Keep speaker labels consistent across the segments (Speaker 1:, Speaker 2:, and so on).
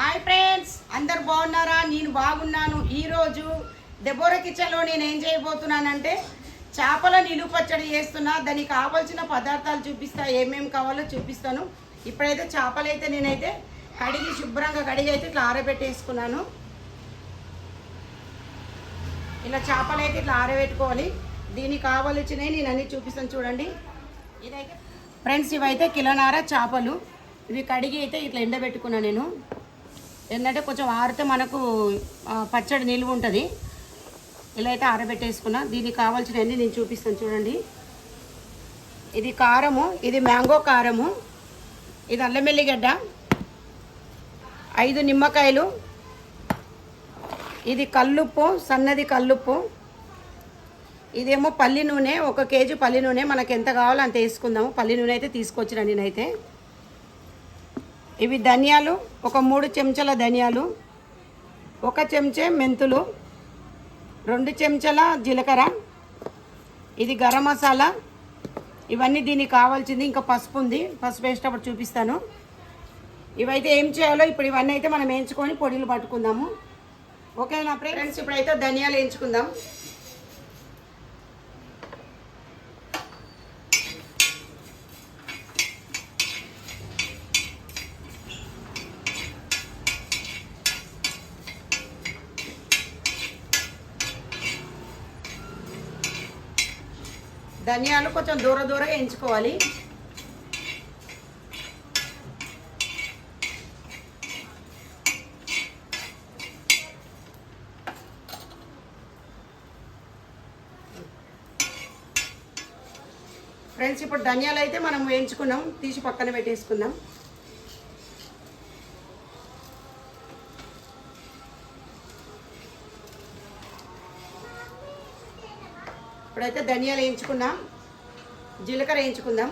Speaker 1: Hi friends అందరు బాగున్నారా? నేను బాగున్నాను. ఈరోజు దెబోర కిచెన్లో నేను ఏం చేయబోతున్నానంటే చేపల నిలువ పచ్చడి చేస్తున్నా. దానికి కావాల్సిన పదార్థాలు చూపిస్తా. ఏమేమి కావాలో చూపిస్తాను. ఇప్పుడైతే చేపలు అయితే నేనైతే కడిగి శుభ్రంగా కడిగి అయితే ఇట్లా ఆరబెట్టేసుకున్నాను. ఇలా చేపలు అయితే ఇట్లా ఆరబెట్టుకోవాలి. దీనికి కావాల్సినవి నేను అన్ని చూపిస్తాను చూడండి. ఇదైతే ఫ్రెండ్స్ ఇవైతే కిలోనార చేపలు. ఇవి కడిగి అయితే ఇట్లా ఎండబెట్టుకున్నాను నేను. ఏంటంటే కొంచెం ఆరితే మనకు పచ్చడి నిలువ ఉంటుంది. ఇలా అయితే ఆరబెట్టేసుకున్నా. దీనికి కావాల్సినవన్నీ నేను చూపిస్తాను చూడండి. ఇది కారము ఇది మ్యాంగో కారము ఇది అల్లం వెల్లిగడ్డ ఐదు నిమ్మకాయలు ఇది కల్లుప్పు సన్నది కల్లుప్పు. ఇదేమో పల్లి నూనె ఒక కేజీ పల్లి నూనె. మనకు ఎంత కావాలో అంత వేసుకుందాము. పల్లి నూనె అయితే తీసుకొచ్చిన నేనైతే. ఇవి ధనియాలు ఒక మూడు చెంచాల ధనియాలు ఒక చెంచే మెంతులు రెండు చెంచాల జీలకర్ర. ఇది గరం మసాలా. ఇవన్నీ దీనికి కావాల్సింది ఇంకా పసుపు ఉంది. పసుపు వేసేటప్పుడు చూపిస్తాను. ఇవైతే ఏం చేయాలో ఇప్పుడు ఇవన్నీ అయితే మనం వేయించుకొని పొడిలు పట్టుకుందాము. ఓకే నా ఫ్రెండ్స్ ఇప్పుడైతే ధనియాలు వేయించుకుందాం. ధనియాలు కొంచెం దూర దూర ఎంచుకోవాలి ఫ్రెండ్స్ ఇప్పుడు ధనియాలు అయితే మనం వేయించుకున్నాం. తీసి పక్కన పెట్టేసుకుందాం. ఇప్పుడైతే ధనియాలు వేయించుకున్నాం జీలకర్ర వేయించుకుందాం.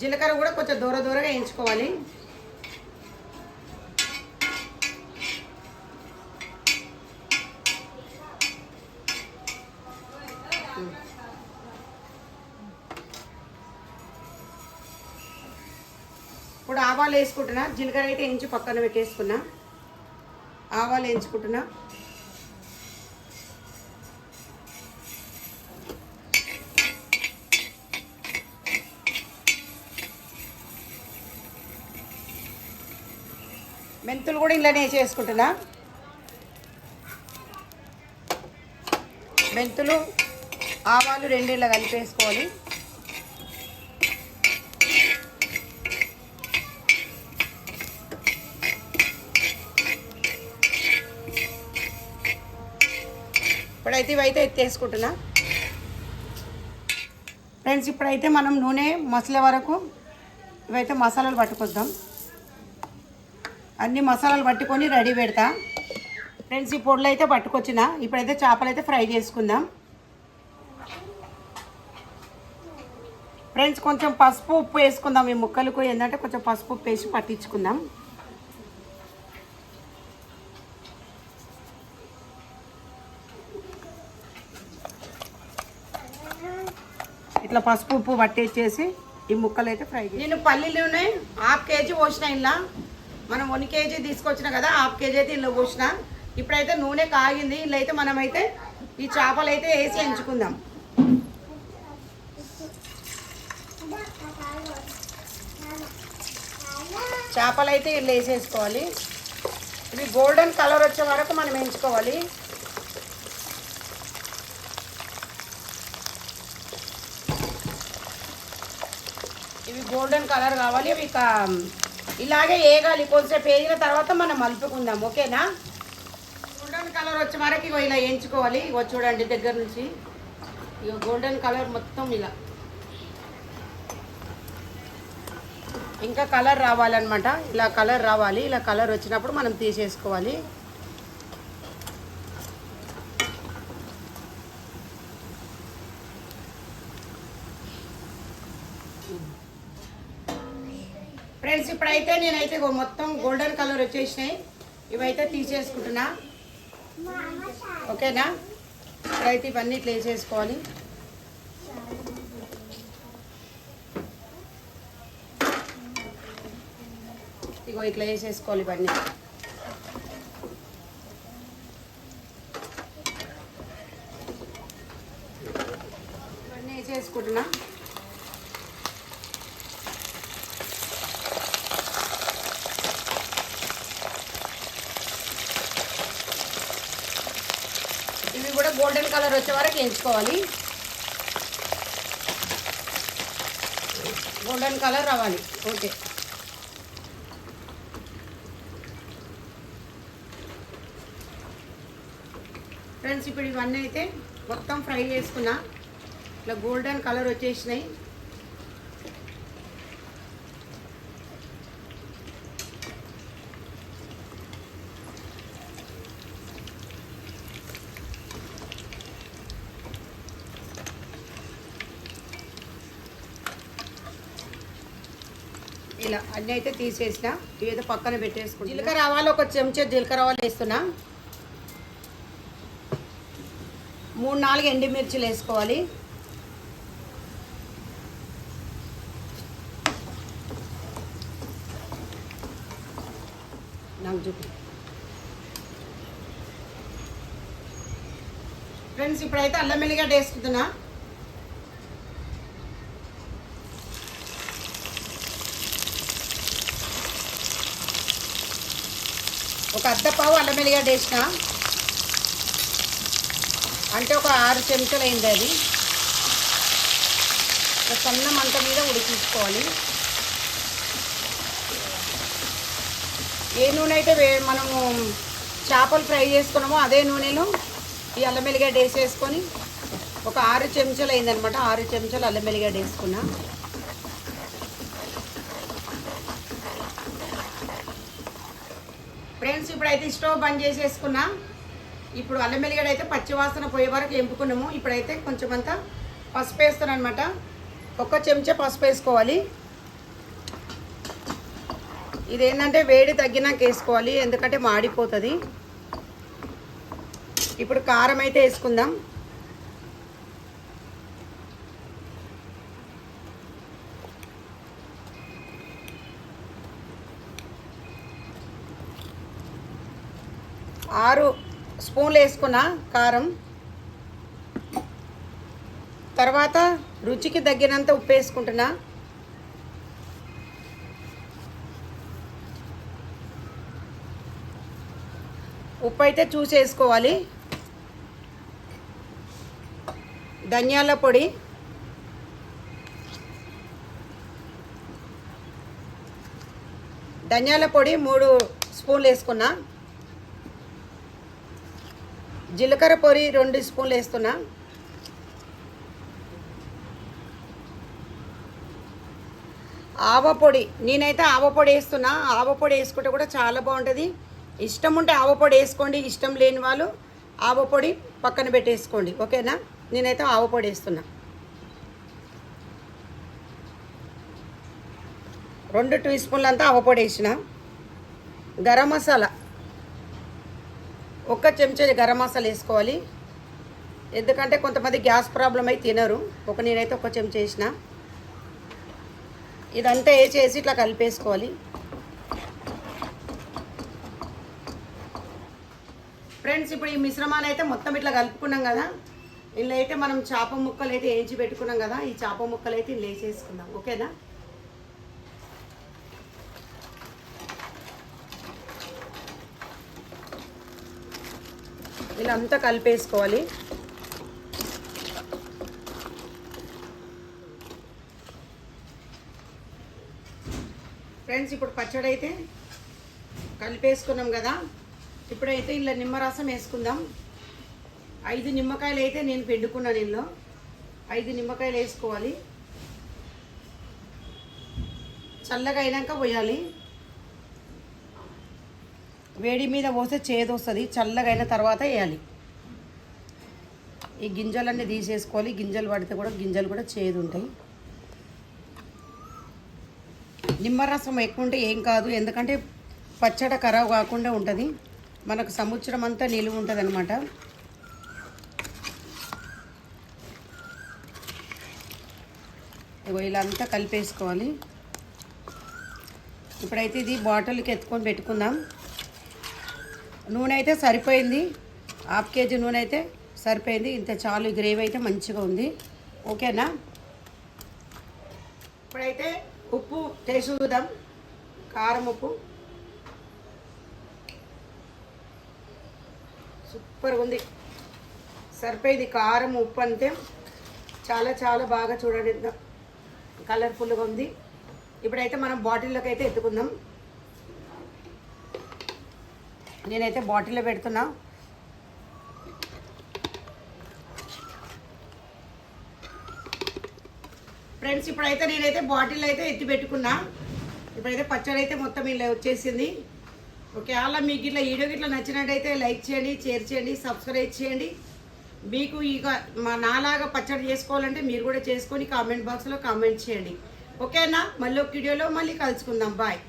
Speaker 1: జీలకర్ర కూడా కొంచెం దూర దూరంగా వేయించుకోవాలి. ఇప్పుడు ఆవాలు వేసుకుంటున్నా. జీలకర్ర అయితే వేయించి పక్కన పెట్టేసుకున్నా. ఆవాలు వేయించుకుంటున్నా. మెంతులు కూడా ఇలానే చేసుకుంటున్నా మెంతులు ఆవాలు రెండు ఇలా కలిపేసుకోవాలి. ఇప్పుడైతే ఇవైతే ఎత్తేసుకుంటున్నా. ఫ్రెండ్స్ ఇప్పుడైతే మనం నూనె మసలే వరకు ఇవైతే మసాలాలు పట్టుకొద్దాం. అన్ని మసాలాలు పట్టుకొని రెడీ పెడతా. ఫ్రెండ్స్ ఈ పొడులు అయితే పట్టుకొచ్చిన. ఇప్పుడైతే చేపలు అయితే ఫ్రై చేసుకుందాం. ఫ్రెండ్స్ కొంచెం పసుపు ఉప్పు వేసుకుందాం. ఈ ముక్కలకు ఏంటంటే కొంచెం పసుపు ఉప్పు వేసి పట్టించుకుందాం. ఇట్లా పసుపు ఉప్పు పట్టేసేసి ఈ ముక్కలు అయితే ఫ్రై నేను పల్లీలు హాఫ్ కేజీ పోసిన ఇలా మనం వన్ కేజీ తీసుకొచ్చిన కదా హాఫ్ కేజీ అయితే ఇందులో పోసిన. ఇప్పుడైతే నూనె కాగింది. ఇలా అయితే మనమైతే ఈ చేపలు అయితే వేసి ఎంచుకుందాం. చేపలు అయితే ఇల్లు వేసేసుకోవాలి. ఇవి గోల్డెన్ కలర్ వచ్చే వరకు మనం ఎంచుకోవాలి. ఇవి గోల్డెన్ కలర్ కావాలి. ఇవి కా- ఇలాగే వేగాలి కొంచెంసేపు వేగిన తర్వాత మనం మలుపుకుందాం ఓకేనా? గోల్డెన్ కలర్ వచ్చే వరకు ఇగో ఇలా వేయించుకోవాలి ఇగో చూడండి దగ్గర నుంచి. ఇగో గోల్డెన్ కలర్ మొత్తం ఇలా. ఇంకా కలర్ రావాలన్నమాట. ఇలా కలర్ రావాలి. ఇలా కలర్ వచ్చినప్పుడు మనం తీసేసుకోవాలి ఫ్రెండ్స్ ఇప్పుడైతే నేనైతే మొత్తం గోల్డెన్ కలర్ వచ్చేసినాయి. ఇవైతే తీసేసుకుంటున్నా. ఓకేనా? ఇప్పుడైతే ఇవన్నీ ఇట్లా వేసేసుకోవాలి. ఇగో ఇట్లా వేసేసుకోవాలి ఇవన్నీ. ఇవన్నీ వేసేసుకుంటున్నా ఇవి కూడా గోల్డెన్ కలర్ వచ్చే వరకు వేయించుకోవాలి గోల్డెన్ కలర్ రావాలి. ఓకే ఫ్రెండ్స్ ఇప్పుడు ఇవన్నీ అయితే మొత్తం ఫ్రై చేసుకున్నా. ఇట్లా గోల్డెన్ కలర్ వచ్చేసినాయి. ఇలా అన్నీ అయితే తీసేసిన. ఇవైతే పక్కన పెట్టేసుకుంటా జీలకర్ర ఆవాలు ఒక చెంచా జీలకర్ర ఆవాలు వేస్తున్నా. మూడు నాలుగు ఎండుమిర్చిలు వేసుకోవాలి. నాకు చూపి. ఫ్రెండ్స్ ఇప్పుడైతే అల్లం వెల్లిగడ్డ వేసుకుంటున్నా. ఒక అర్ధ పావు అల్లం వెల్లిగడ్డ వేసిన. అంటే ఒక ఆరు చెంచాలు అయింది అది. ఒక సన్న మంట మీద ఉడికించుకోవాలి. ఏ నూనె అయితే వే మనము చేపలు ఫ్రై చేసుకున్నామో అదే నూనెలో ఈ అల్లం వెల్లిగడ్డ వేసేసుకొని ఒక ఆరు చెంచాలు అయిందనమాట. ఆరు చెంచాలు అల్లం వెల్లిగడ్డ వేసుకున్నా. ఫ్రెండ్స్ ఇప్పుడైతే స్టవ్ బంద్ చేసేసుకున్నా. ఇప్పుడు అల్లం వెల్లిగడ్డ అయితే పచ్చివాసన పోయే వరకు ఎంపుకున్నాము. ఇప్పుడైతే కొంచెం అంతా పసుపు వేస్తాను అనమాట ఒక్క చెంచా పసుపు వేసుకోవాలి. ఇదేంటంటే వేడి తగ్గినాక వేసుకోవాలి ఎందుకంటే మాడిపోతుంది. ఇప్పుడు కారం అయితే వేసుకుందాం. ఆరు స్పూన్లు వేసుకున్న కారం. తర్వాత రుచికి తగ్గినంత ఉప్పు వేసుకుంటున్నా. ఉప్పు అయితే చూసి వేసుకోవాలి. ధనియాల పొడి. ధనియాల పొడి మూడు స్పూన్లు వేసుకున్నా. జీలకర్ర పొడి రెండు స్పూన్లు వేస్తున్నా. ఆవపొడి నేనైతే ఆవపొడి వేస్తున్నా. ఆవపొడి వేసుకుంటే కూడా చాలా బాగుంటుంది. ఇష్టం ఉంటే ఆవపొడి వేసుకోండి ఇష్టం లేని వాళ్ళు ఆవపొడి పక్కన పెట్టేసుకోండి. ఓకేనా? నేనైతే ఆవపొడి వేస్తున్నా. రెండు టీ స్పూన్లు అంతా ఆవపొడి వేసిన. గరం మసాలా. ఒక్క చెంచా గరం మసాలా వేసుకోవాలి. ఎందుకంటే కొంతమంది గ్యాస్ ప్రాబ్లం అయితే తినరు. ఒక నేనైతే ఒక చెంచా వేసిన. ఇదంతా వేసేసి ఇట్లా కలిపేసుకోవాలి. ఫ్రెండ్స్ ఇప్పుడు ఈ మిశ్రమాన్ని అయితే మొత్తం ఇట్లా కలుపుకున్నాం కదా. ఇందులో అయితే మనం చేప ముక్కలు అయితే వేయించి పెట్టుకున్నాం కదా. ఈ చేప ముక్కలు అయితే ఇందులో వేసేసుకుందాం. ఓకేనా? ఇలా అంతా కలిపేసుకోవాలి. ఫ్రెండ్స్ ఇప్పుడు పచ్చడి అయితే కలిపేసుకున్నాం కదా. ఇప్పుడైతే ఇలా నిమ్మరసం వేసుకుందాం. ఐదు నిమ్మకాయలు అయితే నేను పెండుకున్నాను ఇందులో. ఐదు నిమ్మకాయలు వేసుకోవాలి. చల్లగా అయినాక పోయాలి. వేడి మీద పోస్తే చేదు వస్తుంది చల్లగా అయిన తర్వాత వేయాలి. ఈ గింజలన్నీ తీసేసుకోవాలి గింజలు పడితే కూడా గింజలు కూడా చేదు ఉంటాయి నిమ్మరసం ఎక్కువ ఉంటే ఏం కాదు ఎందుకంటే పచ్చడి ఖరాబ్ కాకుండా ఉంటుంది. మనకు సంవత్సరం అంతా నిలువ ఉంటుంది అనమాట ఇలా అంతా కలిపేసుకోవాలి. ఇప్పుడైతే ఇది బాటిల్కి ఎత్తుకొని పెట్టుకుందాం. నూనె అయితే సరిపోయింది. హాఫ్ కేజీ నూనె అయితే సరిపోయింది. ఇంత చాలు గ్రేవీ అయితే మంచిగా ఉంది. ఓకేనా? ఇప్పుడైతే ఉప్పు టేస్ట్ చూద్దాం. కారం ఉప్పు. సూపర్గా ఉంది. సరిపోయింది కారం ఉప్పు అంతే. చాలా చాలా బాగా చూడండి. కలర్ఫుల్గా ఉంది. ఇప్పుడైతే మనం బాటిల్లోకి అయితే ఎత్తుకుందాం. నేనైతే బాటిల్లో పెడుతున్నా. ఫ్రెండ్స్ ఇప్పుడైతే నేనైతే బాటిల్ అయితే ఎత్తి పెట్టుకున్నా. ఇప్పుడైతే పచ్చడి అయితే మొత్తం ఇలా వచ్చేసింది. ఓకే అలా మీకు ఇట్లా వీడియో ఇట్లా నచ్చినట్టయితే లైక్ చేయండి షేర్ చేయండి సబ్స్క్రైబ్ చేయండి. మీకు ఇక మా నాలాగా పచ్చడి చేసుకోవాలంటే మీరు కూడా చేసుకొని కామెంట్ బాక్స్లో కామెంట్ చేయండి. ఓకేనా? మళ్ళీ ఒక వీడియోలో మళ్ళీ కలుసుకుందాం. బాయ్.